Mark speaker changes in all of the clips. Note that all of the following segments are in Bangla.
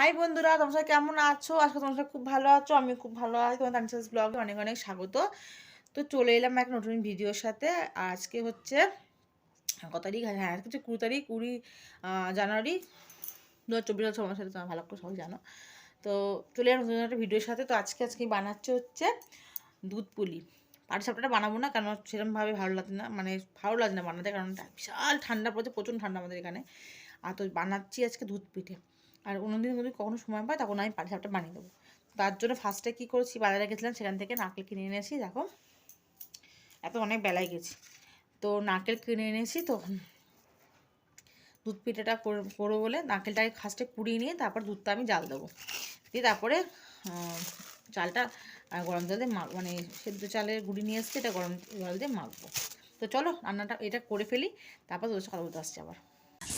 Speaker 1: হাই বন্ধুরা, তোমরা কেমন আছো? আজকে তোমরা খুব ভালো আছো আমি খুব ভালো আছি। তোমার তানসাস ব্লগে অনেক অনেক স্বাগত। তো চলে এলাম এক নতুন ভিডিওর সাথে। আজকে হচ্ছে, কত তারিখ? হ্যাঁ আজকে হচ্ছে কুড়ি তারিখ, কুড়ি জানুয়ারি। দু হাজার চব্বিশ তোমার সাথে তোমরা ভালো করে সবাই জানো। তো চলে এলাম নতুন একটা ভিডিওর সাথে। তো আজকে আজকে বানাচ্ছে হচ্ছে দুধ পুলি। পাটি সাপটাটা বানাবো না কারণ সেরকমভাবে ভালো লাগে না মানে ভালো লাগে না বানাতে, কারণ বিশাল ঠান্ডা পড়েছে প্রচুর ঠান্ডা আমাদের এখানে। আর তো বানাচ্ছি আজকে দুধ পিঠে আর অন্যদিন যদি কখনো সময় পাই, তখন আমি পাটি বানিয়ে দেবো। তার জন্য ফার্স্টে কী করেছি, বাজারে গেছিলাম, সেখান থেকে নারকেল কিনে এনেছি, দেখো। এত অনেক বেলায় গেছি। তো নারকেল কিনে এনেছি, তো দুধ পিঠাটা কর- করব বলে নারকেলটাকে ফার্স্টে কুড়িয়ে নিয়ে তারপর দুধটা আমি জাল দেবো। দিয়ে তারপরে চালটা গরম জল দিয়ে মানে সেদ্ধ চালের গুঁড়ি নিয়ে এসছি, এটা গরম জল দিয়ে মাখবো। তো চলো রান্নাটা এটা করে ফেলি, তারপর তোদের কথা বলতে আসছি আবার।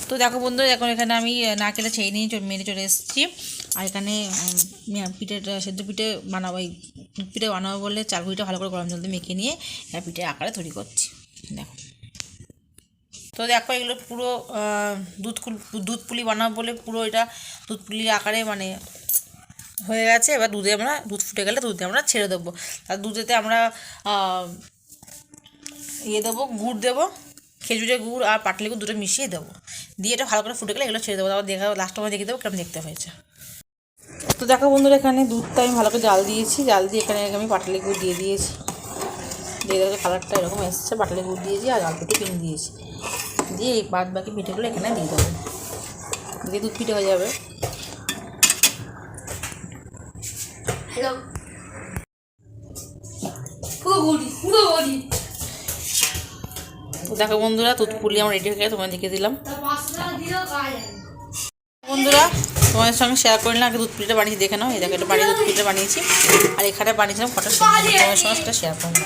Speaker 1: তো দেখো বন্ধু এখন এখানে আমি আহ, নারকেলটা ছেড়ে নিয়ে মেরে চলে এসেছি। আর এখানে পিঠেটা সেদ্ধ পিঠে বানাবো এই পিঠে বানাবো বলে চাল গুঁড়িটা ভালো করে গরম জল দিয়ে মেখে নিয়ে পিঠে আকারে তৈরি করছি। দেখো। তো দেখো এগুলো পুরো দুধ দুধ পুলি বানাবো বলে পুরো এটা দুধ পুলি আকারে মানে হয়ে গেছে। এবার দুধে আমরা দুধ ফুটে গেলে দুধে আমরা ছেড়ে দেবো। আর দুধেতে আমরা ইয়ে দেবো গুড় দেবো। খেজুরের গুড় আর পাটলি গুড় দুটো মিশিয়ে দেবো। দিয়ে এটা ভালো করে ফুটে গেলে এগুলো ছেড়ে দেবো। তারপর দেখা লাস্ট সময় দেখে দেবো কেমন দেখতে হয়েছে। তো দেখো বন্ধুরা, এখানে দুধটা আমি ভালো করে জাল দিয়েছি। জাল দিয়ে এখানে আমি পাটালি গুড় দিয়ে দিয়েছি। দিয়ে দেখো কালারটা এরকম এসছে। পাটালি গুড় দিয়েছি আর জাল পিঠে কিনে দিয়েছি। দিয়ে এই বাদ বাকি পিঠেগুলো এখানে দিয়ে দেবো। দিয়ে দুধ পিঠে হয়ে যাবে।
Speaker 2: হ্যালো পুরো বডি পুরো
Speaker 1: দেখো বন্ধুরা দুধ পুলি আমার রেডি হয়ে গেছে তোমার দেখে দিলাম। বন্ধুরা, তোমাদের সঙ্গে শেয়ার করে না আগে দুধ পিঠে বানিয়েছি দেখে নাও। এই দেখো, এটা বাড়ি দুধ পিঠে বানিয়েছি। আর এখানে বানিয়েছিলাম সবজি তোমাদের সঙ্গে সেটা শেয়ার করলাম।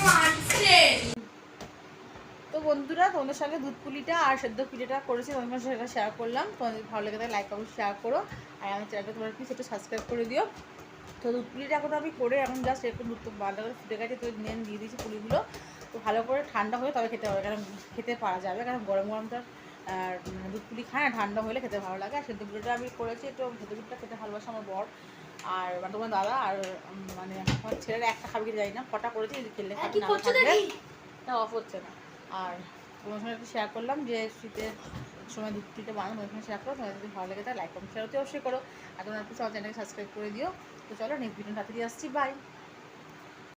Speaker 1: তো বন্ধুরা, তোমাদের সঙ্গে দুধ পুলিটা আর সেদ্ধ পিঠেটা করেছি, তোমাদের সঙ্গে সেটা শেয়ার করলাম। তোমাদের ভালো লেগে থাকে লাইক অবশ্যই শেয়ার করো। আর আমার চ্যানেলটা তোমরা প্লিজ একটু সাবস্ক্রাইব করে দিও। তো দুধ পুলিটা এখন আমি করে এখন জাস্ট একটু দুধ ভালো করে ফুটে গেছে তো নিয়ে দিয়ে দিয়েছি পুলিগুলো। তো ভালো করে ঠান্ডা হয়ে তবে খেতে হবে কারণ খেতে পারা যাবে কারণ গরম গরম তো আর দুধ পুলি খায় না ঠান্ডা হলে খেতে ভালো লাগে। আর সেদ্ধ পুলিটা আমি করেছি একটু সেদ্ধ পুলিটা খেতে ভালোবাসে আমার বর। আর মানে তোমার দাদা আর মানে আমার ছেলেরা একটা খাবে কি জানি না কটা করেছি যদি খেললে খাবে
Speaker 2: কি
Speaker 1: না অফ হচ্ছে না। আর তোমার সঙ্গে একটু শেয়ার করলাম যে শীতের সময় থেকে বানানো শেয়ার করো। তোমার যদি ভালো লাগে তাহলে লাইক কমেন্ট শেয়ার অবশ্যই করো। আর তোমরা সব চ্যানেলকে সাবস্ক্রাইব করে দিও। তো চলো নেক্সট ভিডিও তাড়াতাড়ি আসছি। বাই